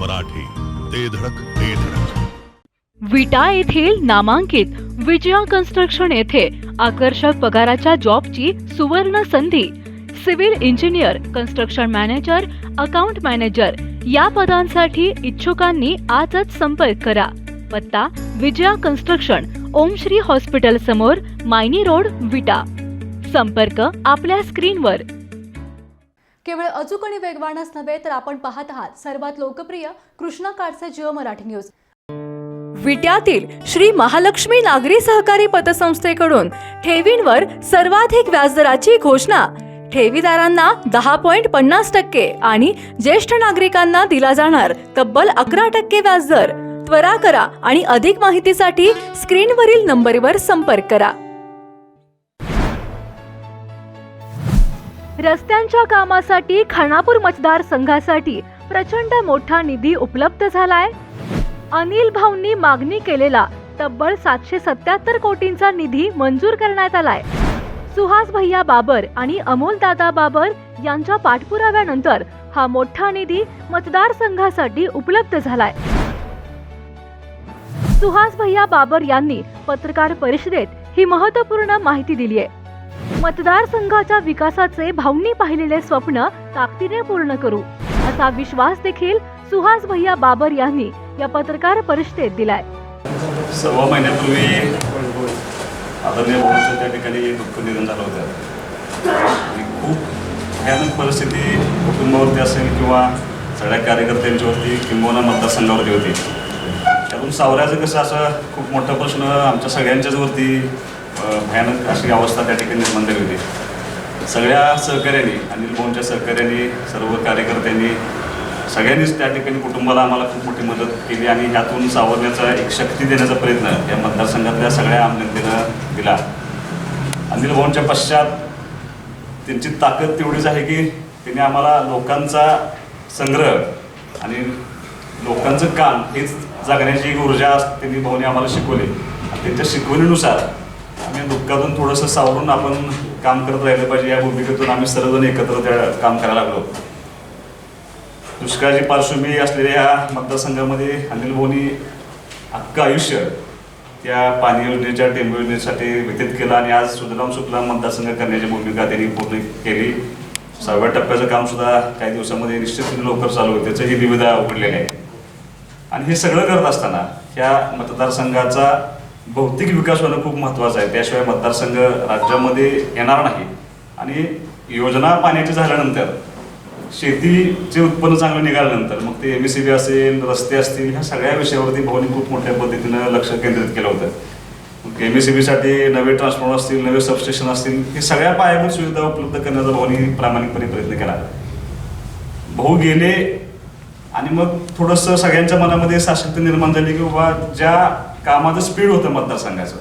मराठी. ते धडक ते धडक. विटा येथील नामांकित विजया कन्स्ट्रक्शन येथे आकर्षक पगाराच्या जॉबची सुवर्ण संधी. Civil engineer construction manager account manager या पदांसाठी इच्छुकांनी आजच संपर्क करा. पत्ता विजया कन्स्ट्रक्शन ओम श्री हॉस्पिटल समोर मायनी रोड विटा. संपर्क आपल्या स्क्रीनवर. केवळ अचूक आणि वेगवानच नव्हे तर आपण पाहत आहात सर्वात लोकप्रिय कृष्णा काडसे जिओ मराठी न्यूज. विट्यातील श्री महालक्ष्मी नागरी सहकारी पतसंस्थेकडून ठेवींवर सर्वाधिक व्याजदराची घोषणा. ठेवीदारांना दहा पॉइंट पन्नास टक्के आणि ज्येष्ठ नागरिकांना दिला जाणार तब्बल अकरा टक्के व्याजदर. त्वरा करा आणि अधिक माहितीसाठी स्क्रीनवरील नंबरवर संपर्क करा. रस्त्यांच्या कामासाठी खानापूर मतदारसंघासाठी प्रचंड मोठा निधी उपलब्ध झालाय. अनिल भाऊंनी मागणी केलेला तब्बल सातशे सत्याहत्तर कोटींचा निधी मंजूर करण्यात आलाय. सुहास भैया बाबर आणि अमोल दादा बाबर यांच्या पाठपुराव्यानंतर हा मोठा निधी मतदारसंघासाठी उपलब्ध झालाय. सुहास भैया बाबर यांनी पत्रकार परिषदेत ही महत्त्वपूर्ण माहिती दिली आहे मतदारसंघाच्या विकासाचे भाऊंनी पाहिलेले स्वप्न ताकदीने पूर्ण करू. असा विश्वास देखील सुहास भैया बाबर यांनी या पत्रकार परिषदेत दिलाय. सव्वा महिन्यापूर्वी आदरणीय भाऊंचं त्या ठिकाणी दुःख निधन झालं होतं. आणि खूप भयानक परिस्थिती कुटुंबावरती असेल किंवा सगळ्या कार्यकर्त्यांच्यावरती किंबहुना मतदारसंघावरती होती. त्यातून सावरायचं कसं असं खूप मोठा प्रश्न आमच्या सगळ्यांच्याच वरती भयानक अशी अवस्था त्या ठिकाणी निर्माण झाली होती. सगळ्या सहकार्यांनी अनिल भाऊंच्या सहकार्यांनी सर्व कार्यकर्त्यांनी सगळ्यांनीच त्या ठिकाणी कुटुंबाला आम्हाला खूप मोठी मदत केली आणि ह्यातून सावरण्याचा एक शक्ती देण्याचा प्रयत्न या मतदारसंघातल्या सगळ्या आमजनतेनं दिला. अनिल भाऊंच्या पश्चात त्यांची ताकद तेवढीच आहे की त्यांनी आम्हाला लोकांचा संग्रह आणि लोकांचं काम हेच जगण्याची एक ऊर्जा त्यांनी भाऊने आम्हाला शिकवली. आणि त्यांच्या शिकवणीनुसार म्हणजे दुःखातून थोडंसं सावरून आपण काम करत राहिलं पाहिजे. या भूमिकेतून आम्ही सर्वजण एकत्र त्या काम करायला लागलो. दुष्काळाची पार्श्वभूमी असलेल्या या मतदारसंघामध्ये अनिल भाऊनी अख्खं आयुष्य त्या पाणी योजनेच्या टेंबू योजनेसाठी व्यतीत केलं आणि आज सुजलाम सुफलाम मतदारसंघ करण्याची भूमिका त्यांनी पूर्ण केली. सहाव्या टप्प्याचं काम सुद्धा काही दिवसामध्ये निश्चित लवकर चालू होईल. त्याचंही निविदा उघडलेली आहे. आणि हे सगळं करत असताना ह्या मतदारसंघाचा भौतिक विकास होणं खूप महत्त्वाचं आहे. त्याशिवाय मतदारसंघ राज्यामध्ये येणार नाही. आणि योजना पाण्याची झाल्यानंतर शेतीचे उत्पन्न चांगलं निघाल्यानंतर मग ते एम सी बी असेल रस्ते असतील ह्या सगळ्या विषयावरती भाऊनी खूप मोठ्या पद्धतीनं लक्ष केंद्रित केलं होतं. मग एम एस सी बीसाठी नवे ट्रान्सफॉर्मर असतील नवे सबस्टेशन असतील हे सगळ्या पायाभूत सुविधा उपलब्ध करण्याचा भाऊनी प्रामाणिकपणे प्रयत्न केला. भाऊ गेले आणि मग थोडंसं सगळ्यांच्या मनामध्ये साशक्ती निर्माण झाली की बाबा ज्या कामाचं स्पीड होतं मतदारसंघाचं.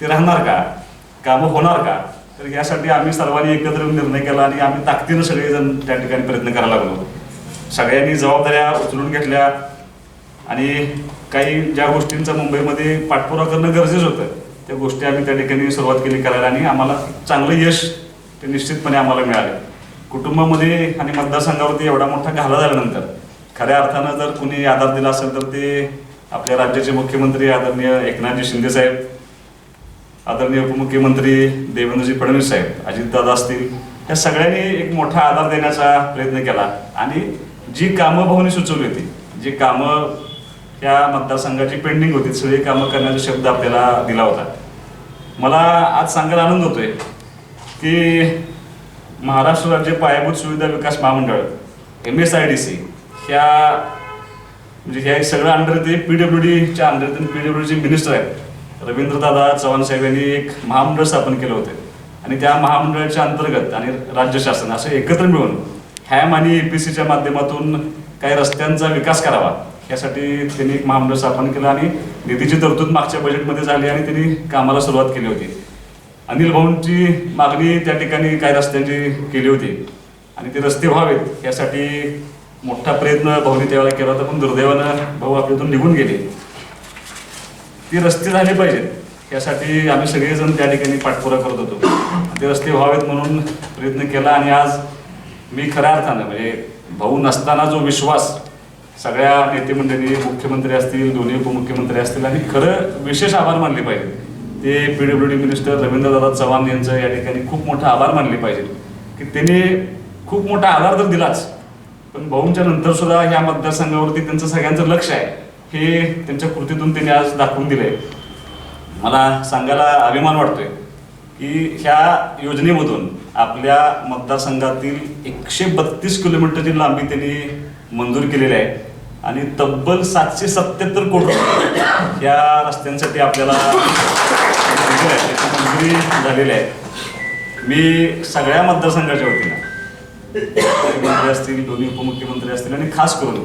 ते राहणार का? कामं होणार का? तर यासाठी आम्ही सर्वांनी एकत्र निर्णय केला आणि आम्ही ताकदीनं सगळेजण त्या ठिकाणी प्रयत्न करायला लागलो सगळ्यांनी जबाबदाऱ्या उचलून घेतल्या आणि काही ज्या गोष्टींचा मुंबईमध्ये पाठपुरावा करणं गरजेचं होतं त्या गोष्टी आम्ही त्या ठिकाणी सुरुवात केली करायला आणि आम्हाला चांगलं यश ते निश्चितपणे आम्हाला मिळाले. कुटुंबामध्ये आणि मतदारसंघावरती एवढा मोठा घाला झाल्यानंतर खऱ्या अर्थानं जर कुणी आधार दिला असेल तर ते आपल्या राज्याचे मुख्यमंत्री आदरणीय एकनाथजी शिंदे साहेब आदरणीय उपमुख्यमंत्री देवेंद्रजी फडणवीस साहेब अजितदादा असतील या सगळ्यांनी एक मोठा आधार देण्याचा प्रयत्न केला. आणि जी कामं भाऊनी सुचवली होती जी कामं या मतदारसंघाची पेंडिंग होती सगळी कामं करण्याचा शब्द आपल्याला दिला होता. मला आज सांगायला आनंद होतोय की महाराष्ट्र राज्य पायाभूत सुविधा विकास महामंडळ M S I D C ह्या म्हणजे ह्या सगळं अंडर ते पी डब्ल्यू डीच्या अंडर पी डब्ल्यू डीचे मिनिस्टर आहेत. रवींद्रदादा चव्हाण साहेब यांनी एक महामंडळ स्थापन केलं होतं. आणि त्या महामंडळाच्या अंतर्गत आणि राज्य शासन असं एकत्र मिळून हॅम आणि एपीसीच्या माध्यमातून काही रस्त्यांचा विकास करावा यासाठी त्यांनी एक महामंडळ स्थापन केलं आणि निधीची तरतूद मागच्या बजेटमध्ये झाली आणि त्यांनी कामाला सुरुवात केली होती. अनिल भाऊंची मागणी त्या ठिकाणी काही रस्त्यांची केली होती. आणि ते रस्ते व्हावेत यासाठी मोठा प्रयत्न भाऊनी त्यावेळेला केला होता पण दुर्दैवानं भाऊ आपल्यातून निघून गेले. ती रस्ते झाले पाहिजेत. यासाठी आम्ही सगळेजण त्या ठिकाणी पाठपुरा करत होतो. ते रस्ते व्हावेत म्हणून प्रयत्न केला आणि आज मी खऱ्या अर्थानं म्हणजे भाऊ नसताना जो विश्वास सगळ्या नेतेमंडळी मुख्यमंत्री असतील दोन्ही उपमुख्यमंत्री असतील आणि खरं विशेष आभार मानले पाहिजे ते P W D minister Ravindradada Chavan यांचं या ठिकाणी खूप मोठा आभार मानले पाहिजे की त्यांनी खूप मोठा आधार तर दिलाच. पण भाऊंच्या नंतर सुद्धा ह्या मतदारसंघावरती त्यांचं सगळ्यांचं लक्ष आहे हे त्यांच्या कृतीतून त्यांनी आज दाखवून दिलंय. मला सांगायला अभिमान वाटतोय की ह्या योजनेमधून आपल्या मतदारसंघातील एकशे बत्तीस किलोमीटरची लांबी त्यांनी मंजूर केलेली आहे आणि तब्बल सातशे सत्याहत्तर कोटी या रस्त्यांसाठी आपल्याला मंजुरी झालेली आहे. मी सगळ्या मतदारसंघाच्या वतीनं मुख्यमंत्री असतील दोन्ही उपमुख्यमंत्री असतील आणि खास करून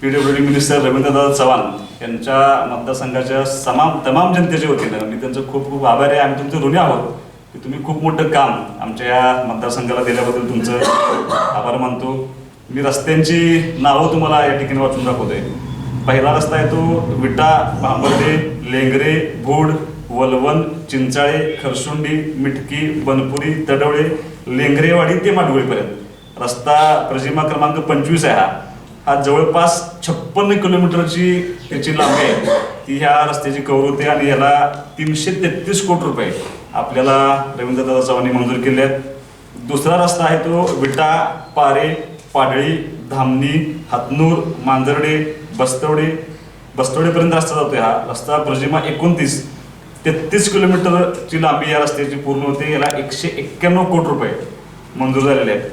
P W D minister Ravindranath Chavan यांच्या मतदारसंघाच्या तमाम तमाम जनतेचे वतीनं मी त्यांचं खूप खूप आभारी आहे. आम्ही तुमचे ऋणी आहोत. की तुम्ही खूप मोठं काम आमच्या या मतदारसंघाला दिल्याबद्दल तुमचं आभार मानतो. मी रस्त्यांची नावं तुम्हाला या ठिकाणी वाचून दाखवतोय. पहिला रस्ता आहे तो विटा भांबर्डे लेंगरे भूड वलवण चिंचाळे खरसुंडी मिटकी बनपुरी तडवळे लेंगरेवाडी ते माडगुळीपर्यंत रस्ता प्रजिमा क्रमांक पंचवीस आहे हा. हा जवळपास छप्पन्न किलोमीटरची त्याची लांबी आहे. ती ह्या रस्त्याची कवर होते आणि याला तीनशे तेहतीस कोटी रुपये आपल्याला रवींद्रदादा चव्हाणी मंजूर केले आहेत. दुसरा रस्ता आहे तो विटा पारे पाडळी धामणी हातनूर मांजर्डे बस्तवडे. बस्तवडेपर्यंत रस्ता जातोय हा. रस्ता प्रजिमा एकोणतीस. तेहतीस किलोमीटरची लांबी या रस्त्याची पूर्ण होते. याला एकशे एक्क्याण्णव कोटी रुपये मंजूर झालेले आहेत.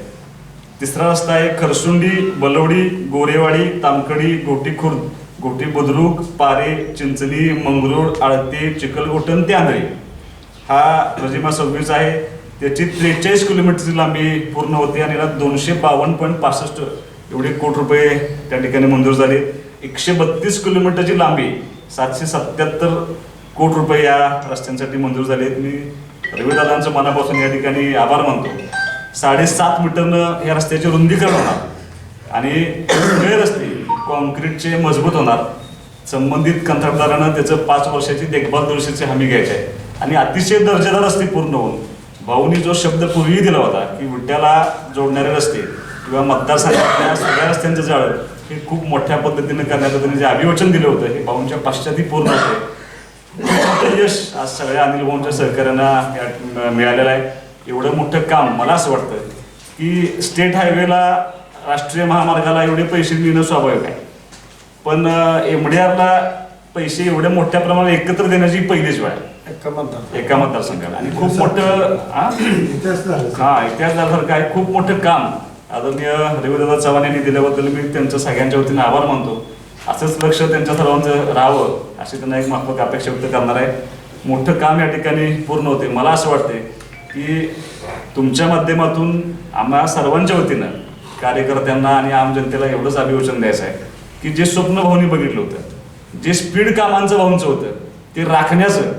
तिसरा रस्ता आहे खरसुंडी बलवडी गोरेवाडी तामकडी गोटी खुर्द गोटी बुद्रुक पारे चिंचणी मंगरूळ आळते चिखलगोटन ते आंधळी हा रजिमा सव्वीस आहे. त्याची त्रेचाळीस किलोमीटरची लांबी पूर्ण होते आणि याला दोनशे बावन्न पॉईंट पासष्ट एवढे कोटी रुपये त्या ठिकाणी मंजूर झाले. एकशे बत्तीस किलोमीटरची लांबी सातशे सत्याहत्तर कोटी रुपये या रस्त्यांसाठी मंजूर झाले आहेत. मी रविदादांचं मनापासून या ठिकाणी आभार मानतो. साडेसात मीटरनं या रस्त्याचे रुंदीकरण होणार आणि सगळे रस्ते कॉन्क्रीटचे मजबूत होणार. संबंधित कंत्राटदारानं त्याचं पाच वर्षाची देखभाल दुरुस्तीची हमी घ्यायची आहे. आणि अतिशय दर्जेदार रस्ते पूर्ण होऊन भाऊनी जो शब्द पूर्वी दिला होता की विड्याला जोडणारे रस्ते किंवा मतदारसंघातल्या सगळ्या रस्त्यांचं जाळं हे खूप मोठ्या पद्धतीनं करण्याचं त्यांनी जे अभिवचन दिलं होतं हे भाऊंच्या पाश्चाती पूर्ण होते. मोठं यश आज सगळ्या अनिल भाऊंच्या सहकार्यांना मिळालेलं आहे. एवढं मोठं काम मला असं वाटतं की स्टेट हायवेला राष्ट्रीय महामार्गाला एवढे पैसे मिळणं स्वाभाविक आहे. पण एम डी आरला पैसे एवढ्या मोठ्या प्रमाणात एकत्र देण्याची पहिलीच वेळ एका मतदार एका मतदारसंघाला. आणि खूप मोठं हा? इतिहास झाला. हा इतिहास झाल्यासारखं आहे. खूप मोठं काम. आदरणीय रविदादा चव्हाण यांनी दिल्याबद्दल मी त्यांचं सगळ्यांच्या वतीने आभार मानतो. असंच लक्ष त्यांच्या सर्वांचं राहावं. अशी त्यांना एक माफक अपेक्षा व्यक्त करणार आहे. मोठं काम या ठिकाणी पूर्ण होते. मला असं वाटते की तुमच्या माध्यमातून आम्हा सर्वांच्या वतीनं कार्यकर्त्यांना आणि आम जनतेला एवढंच अभिवचन द्यायचं आहे की जे स्वप्न भाऊनी बघितलं होतं जे स्पीड कामांचं भाऊंचं होतं ते राखण्याचं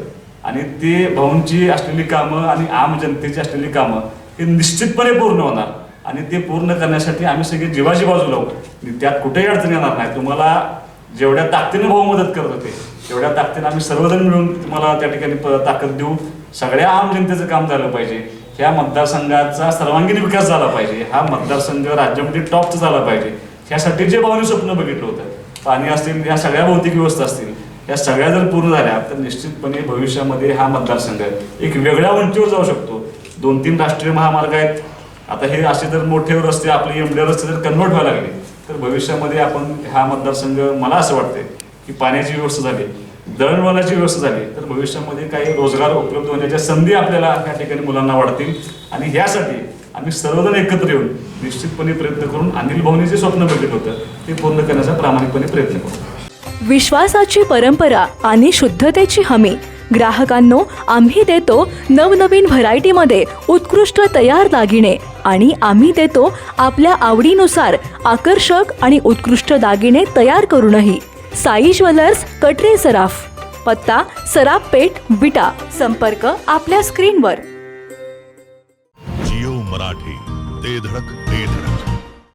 आणि ते भाऊंची असलेली कामं आणि आम जनतेची असलेली कामं हे निश्चितपणे पूर्ण होणार आणि ते पूर्ण करण्यासाठी आम्ही सगळे जीवाची बाजू लावू आणि त्यात कुठेही अडचण येणार नाही. तुम्हाला जेवढ्या ताकदीनं भाऊ मदत करत होते तेवढ्या ताकदीनं आम्ही सर्वजण मिळून तुम्हाला त्या ठिकाणी प- ताकद देऊ. सगळ्या आम जनतेचं काम झालं पाहिजे. ह्या मतदारसंघाचा सर्वांगीण विकास झाला पाहिजे. हा मतदारसंघ राज्यामध्ये टॉपचा झाला पाहिजे. ह्यासाठी जे भावने स्वप्न बघितलं होतं पाणी असतील ह्या सगळ्या भौतिक व्यवस्था असतील या सगळ्या जर पूर्ण झाल्या तर निश्चितपणे भविष्यामध्ये हा मतदारसंघ एक वेगळ्या उंचीवर जाऊ शकतो. दोन तीन राष्ट्रीय महामार्ग आहेत. आता हे असे जर मोठे रस्ते आपले एमडे रस्ते जर कन्वर्ट व्हायला लागले तर भविष्यामध्ये आपण हा मतदारसंघ मला असं वाटते की पाण्याची व्यवस्था झाली दळणवळणाची व्यवस्था झाली तर भविष्यामध्ये काही रोजगार उपलब्ध होण्याच्या संधी आपल्याला या ठिकाणी मुलांना वाढतील. आणि ह्यासाठी आम्ही सर्वजण एकत्र येऊन निश्चितपणे प्रयत्न करून अनिल भाऊने जे स्वप्न बघितलं होतं ते पूर्ण करण्याचा प्रामाणिकपणे प्रयत्न करू. विश्वासाची परंपरा आणि शुद्धतेची हमी ग्राहकांनो आम्ही देतो नवनवीन व्हरायटीमध्ये उत्कृष्ट तयार दागिने आणि आम्ही देतो आपल्या आवडीनुसार आकर्षक आणि उत्कृष्ट दागिने तयार करूनही. साई ज्वेलर्स कटरे सराफ. पत्ता सराफ पेठ विटा. संपर्क आपल्या स्क्रीनवर. जिओ मराठी ते धडक